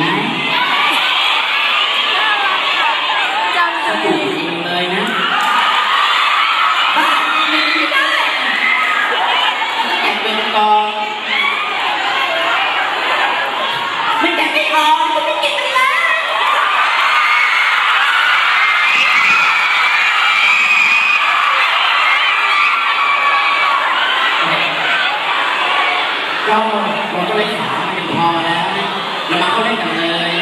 ห็นไหมสนุกจริงเลยนะบ้าไม่ได้แอบเป็นกองไม่แกไม่ออกไม่กินมันแล้วเราเราก็เลยถามเป็นพอแล้ว เรามาเข้าเล่นกันเลย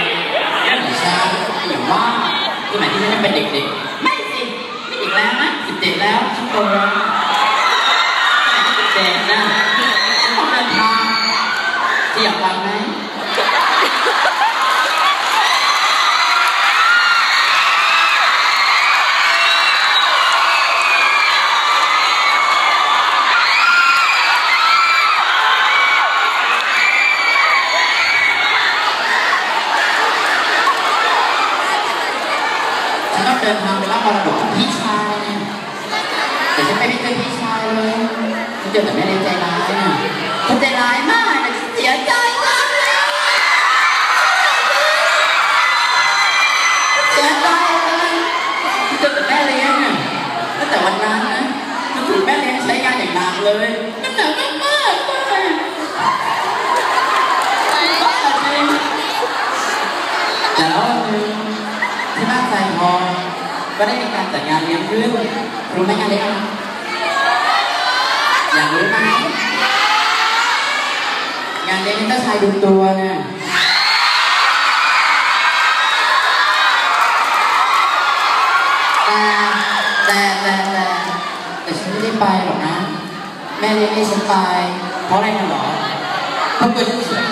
เรื่องของชาอย่างว่าสมัยที่ฉันยังเป็นเด็กๆ ไม่สิไม่เด็กแล้วนะสิบเจ็ดแล้วฉันโตแล้วสิบเจ็ดนะฉันต้องเดินทางที่อยากไปไหม เดินทางไปรับมรดกของพี่ชายเนี่ยแต่ฉันไม่ได้เจอพี่ชายเลยฉันเจอแต่แม่เลี้ยงใจร้ายน่ะเธอใจร้ายมากแต่ฉันเสียใจมากเลยเสียใจเลยที่เจอแต่แม่เลี้ยงอะตั้งแต่วันนั้นนะมันถูกแม่เลี้ยงใช้งานอย่างหนักเลยมันหนักมากมากๆเลยบ้าจริงแต่แล้ววันหนึงที่บ้านใจทอง ก็ได้มีการจัดงานเลี้ยงขึ้นรู้ไหมงานเลี้ยงอะไรอยากรู้ไหมงานเลี้ยงนี่เจ้าชายดูตัวน่ะแต่แต่แต่แต่แต่ฉันไม่ได้ไปหรอกนะ แม่เลี้ยงให้ฉันไปเพราะอะไรกันหรอเพราะตัวฉันสวย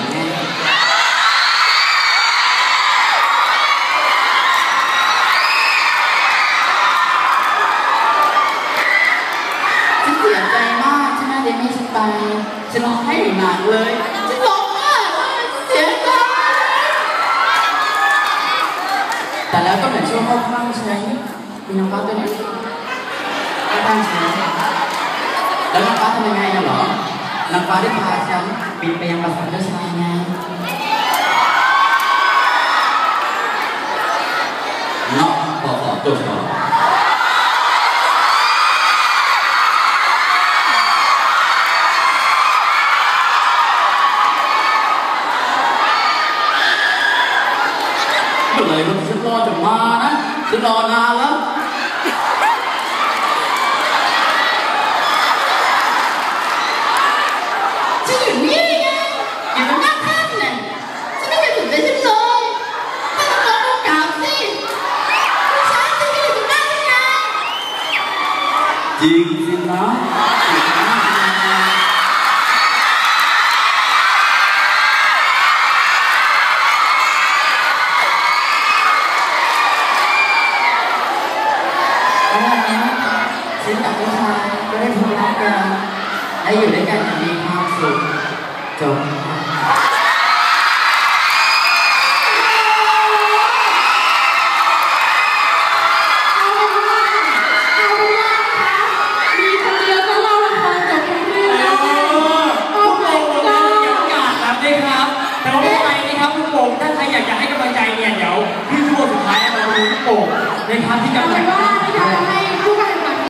จะร้องให้หนักเลยจะร้องมากเสียใจแต่แล้วก็เหมือนช่วงเข้าข้างใช่ไหมมีน้องฟ้าตัวนี้เข้าข้างฉันแล้วน้องฟ้าทำยังไงกันหรอน้องฟ้าได้พาฉันบินไปยังปราสาทเจ้าชายไงนอกปราสาทเจ้าชายเมื่อไหร่ก็ฉันรอจะ มานะฉันรอนานแล้วฉันอยู่นี่ไงอยู่ตรงหน้าท่านน่ะฉันไม่เคยสนใจฉันเลยท่านต้องลองดูเก่าสิผู้ชายฉันก็อยู่ตรงหน้าท่านไงจริงสินะ ฉันกับผู้ชายก็ได้พบรักกันและอยู่ด้วยกันอย่างมีความสุขจบ